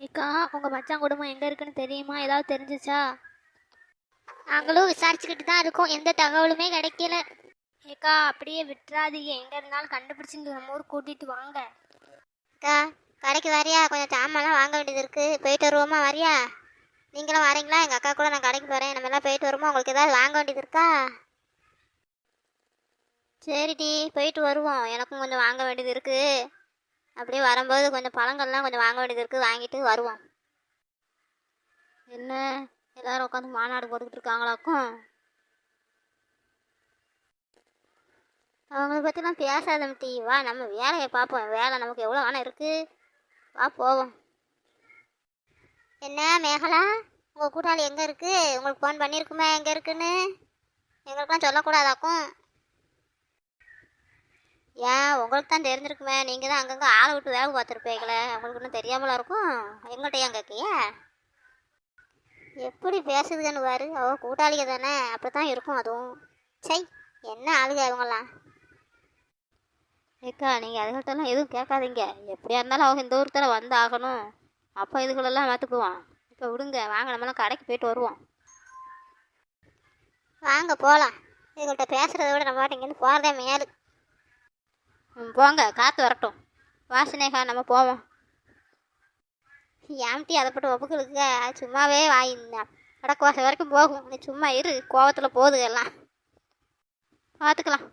ஏக்கா உங்கள் மச்சான் குடும்பம் எங்கே இருக்குன்னு தெரியுமா? ஏதாவது தெரிஞ்சுச்சா? நாங்களும் விசாரிச்சுக்கிட்டு தான் இருக்கோம். எந்த தகவலுமே கிடைக்கல. ஏக்கா அப்படியே விட்டுறாதீங்க. எங்கே இருந்தாலும் கண்டுபிடிச்சு நம்ம ஊர் கூட்டிகிட்டு வாங்க. அக்கா கடைக்கு வரியா? கொஞ்சம் சாமான்லாம் வாங்க வேண்டியது இருக்குது போயிட்டு வருவோமா? வரியா? நீங்களும் வரீங்களா? எங்கள் அக்கா கூட நான் கடைக்கு போகிறேன் நம்ம எல்லாம் போயிட்டு வருவோம்? உங்களுக்கு ஏதாவது வாங்க வேண்டியது இருக்கா? சரிடி போயிட்டு வருவோம். எனக்கும் கொஞ்சம் வாங்க வேண்டியது இருக்குது அப்படியே வரும்போது கொஞ்சம் பழங்கள்லாம் கொஞ்சம் வாங்க வேண்டியது இருக்குது வாங்கிட்டு வருவோம். என்ன? எல்லோரும் உட்காந்து மாநாடு போட்டுக்கிட்டு இருக்காங்களாக்கும்? அவங்கள பற்றிலாம் பேசாத டீ வா நம்ம வேலையை பார்ப்போம். வேலை நமக்கு எவ்வளோ வேணால் இருக்குது வா போவோம். என்ன மேகலா? உங்கள் கூட்டாளி எங்கே இருக்குது உங்களுக்கு ஃபோன் பண்ணியிருக்குமே எங்கே இருக்குன்னு? எங்களுக்கெல்லாம் சொல்லக்கூடாதாக்கும்? ஏன்? உங்களுக்கு தான் தெரிஞ்சிருக்குமே. நீங்கள் தான் அங்கங்கே ஆளை விட்டு வேலை பார்த்துருப்பீங்களே உங்களுக்கு இன்னும் தெரியாமலா இருக்கும்? எங்கள்கிட்ட ஏன் கேட்கிய எப்படி பேசுதுன்னு பாரு. அவ கூட்டாளிக தானே. அப்படி தான் இருக்கும் அதுவும். சை என்ன ஆளுக அவங்களாம் ஏக்கா நீங்கள் அதுகிட்டலாம் எதுவும் கேட்காதீங்க. எப்படியா இருந்தாலும் அவங்க இந்த ஊருத்தில் வந்து ஆகணும். அப்போ இதுகளெல்லாம் பார்த்துக்குவோம். இப்போ விடுங்க. வாங்க நம்மளாம் கடைக்கு போயிட்டு வருவோம். வாங்க போகலாம் இதுகள்கிட்ட பேசுகிறத விட நம்ம இங்கேருந்து போகிறதே மேலு. போங்க காற்று வரட்டும். வாசனேகா நம்ம போவோம். ஏம்டி அதை போட்டு ஒப்புக்களுக்கு சும்மாவே வாயிருந்தேன் வடக்கு வரைக்கும் போகும். நீ சும்மா இரு கோவத்தில் போகுது எல்லாம். பார்த்துக்கலாம்.